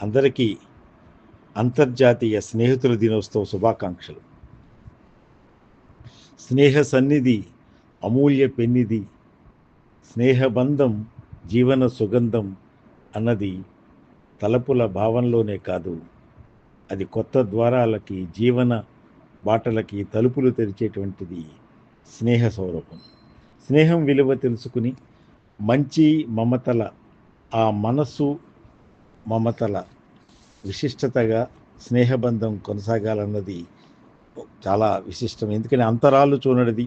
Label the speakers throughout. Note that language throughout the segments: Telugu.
Speaker 1: అందరికీ అంతర్జాతీయ స్నేహితుల దినోత్సవ శుభాకాంక్షలు. స్నేహ సన్నిధి అమూల్య పెన్నిది స్నేహబంధం జీవన సుగంధం అన్నది తలపుల భావంలోనే కాదు అది కొత్త ద్వారాలకి జీవన బాటలకి తలుపులు తెరిచేటువంటిది స్నేహ సౌరభం స్నేహం విలువ తెలుసుకుని మంచి మమతల ఆ మనస్సు మమతల విశిష్టతగా స్నేహబంధం కొనసాగాలన్నది చాలా విశిష్టం. ఎందుకని అంతరాలు చూడనిది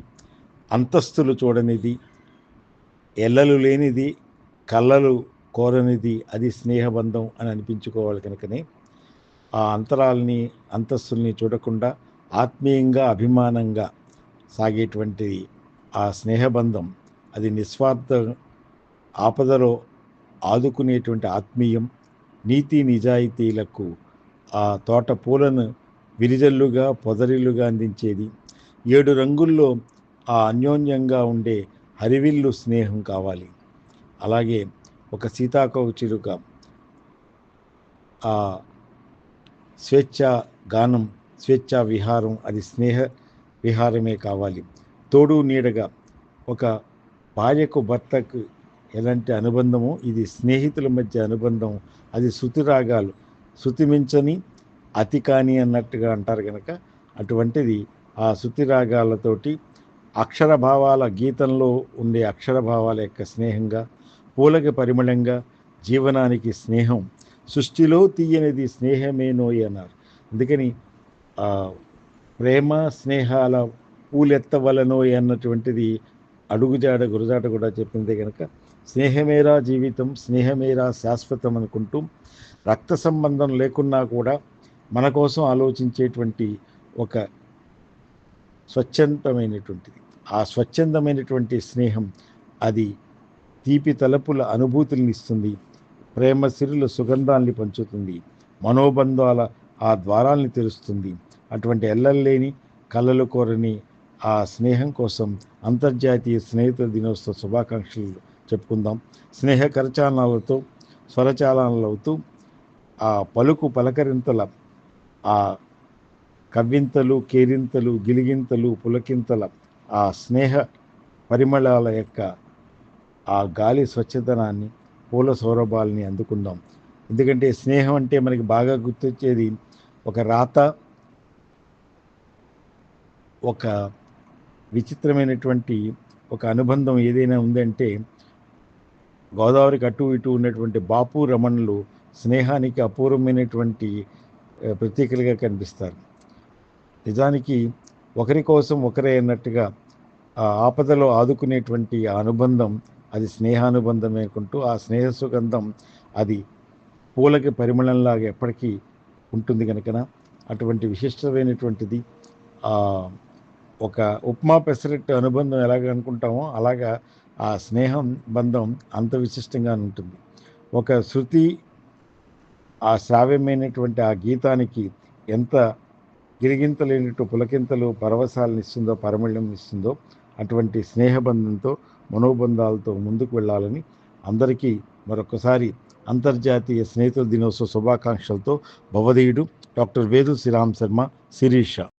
Speaker 1: అంతస్తులు చూడనిది ఎల్లలు లేనిది కళ్ళలు కోరనిది అది స్నేహబంధం అని అనిపించుకోవాలి కనుకనే. ఆ అంతరాలని అంతస్తుల్ని చూడకుండా ఆత్మీయంగా అభిమానంగా సాగేటువంటి ఆ స్నేహబంధం అది నిస్వార్థ ఆపదలో ఆదుకునేటువంటి ఆత్మీయం నీతి నిజాయితీలకు ఆ తోట పూలను విరిజల్లుగా పొదరిల్లుగా అందించేది. ఏడు రంగుల్లో ఆ అన్యోన్యంగా ఉండే హరివిల్లు స్నేహం కావాలి. అలాగే ఒక సీతాకోచిలుక ఆ స్వేచ్ఛ గానం స్వేచ్ఛా విహారం అది స్నేహ విహారమే కావాలి. తోడు నీడగా ఒక భార్యకు భర్తకు ఎలాంటి అనుబంధమో? ఇది స్నేహితుల మధ్య అనుబంధం. అది శృతిరాగాలు శృతిమించని అతి కాని అన్నట్టుగా అంటారు కనుక అటువంటిది ఆ శృతిరాగాలతోటి అక్షరభావాల గీతంలో ఉండే అక్షరభావాల యొక్క స్నేహంగా పూలకి పరిమళంగా జీవనానికి స్నేహం. సృష్టిలో తీయనిది స్నేహమేనోయి అన్నారు. అందుకని ప్రేమ స్నేహాల పూలెత్తవలనోయ్ అన్నటువంటిది అడుగుజాడ గురజాట కూడా చెప్పింది కనుక స్నేహమేరా జీవితం స్నేహమేరా శాశ్వతం అనుకుంటూ రక్త సంబంధం లేకున్నా కూడా మన కోసం ఆలోచించేటువంటి ఒక స్వచ్ఛందమైనటువంటిది. ఆ స్వచ్ఛందమైనటువంటి స్నేహం అది తీపి తలపుల అనుభూతుల్ని ఇస్తుంది ప్రేమ సిరుల సుగంధాన్ని పంచుతుంది మనోబంధాల ఆ ద్వారాల్ని తెరుస్తుంది. అటువంటి ఎల్లలేని కళ్ళలు కోరని ఆ స్నేహం కోసం అంతర్జాతీయ స్నేహితుల దినోత్సవ శుభాకాంక్షలు చెప్పుకుందాం. స్నేహ కరచాలనాలతో స్వరచాలనాలవుతూ ఆ పలుకు పలకరింతల ఆ కవ్వింతలు కేరింతలు గిలిగింతలు పులకింతల ఆ స్నేహ పరిమళాల యొక్క ఆ గాలి స్వచ్ఛతనాన్ని పూల సౌరభాలని అందుకుందాం. ఎందుకంటే స్నేహం అంటే మనకి బాగా గుర్తొచ్చేది ఒక రాత ఒక విచిత్రమైనటువంటి ఒక అనుబంధం ఏదైనా ఉందంటే గోదావరికి అటు ఇటు ఉన్నటువంటి బాపు రమణులు స్నేహానికి అపూర్వమైనటువంటి ప్రతీకలుగా కనిపిస్తారు. నిజానికి ఒకరి కోసం ఒకరే అన్నట్టుగా ఆ ఆపదలో ఆదుకునేటువంటి ఆ అనుబంధం అది స్నేహానుబంధం అనుకుంటూ ఆ స్నేహ సుగంధం అది పూలకి పరిమళంలాగా ఎప్పటికీ ఉంటుంది కనుకన అటువంటి విశిష్టమైనటువంటిది ఒక ఉప్మా పెసరెట్ అనుబంధం ఎలాగ అనుకుంటామో అలాగా ఆ స్నేహం బంధం అంత విశిష్టంగా ఉంటుంది. ఒక శృతి ఆ శ్రావ్యమైనటువంటి ఆ గీతానికి ఎంత గిరిగింతలేనట్టు పులకింతలు పరవశాలను ఇస్తుందో పరమళ్యం ఇస్తుందో అటువంటి స్నేహబంధంతో మనోబంధాలతో ముందుకు వెళ్ళాలని అందరికీ మరొకసారి అంతర్జాతీయ స్నేహితుల దినోత్సవ శుభాకాంక్షలతో భవదీయుడు డాక్టర్ వేదు శ్రీరామ్ శర్మ శిరీష.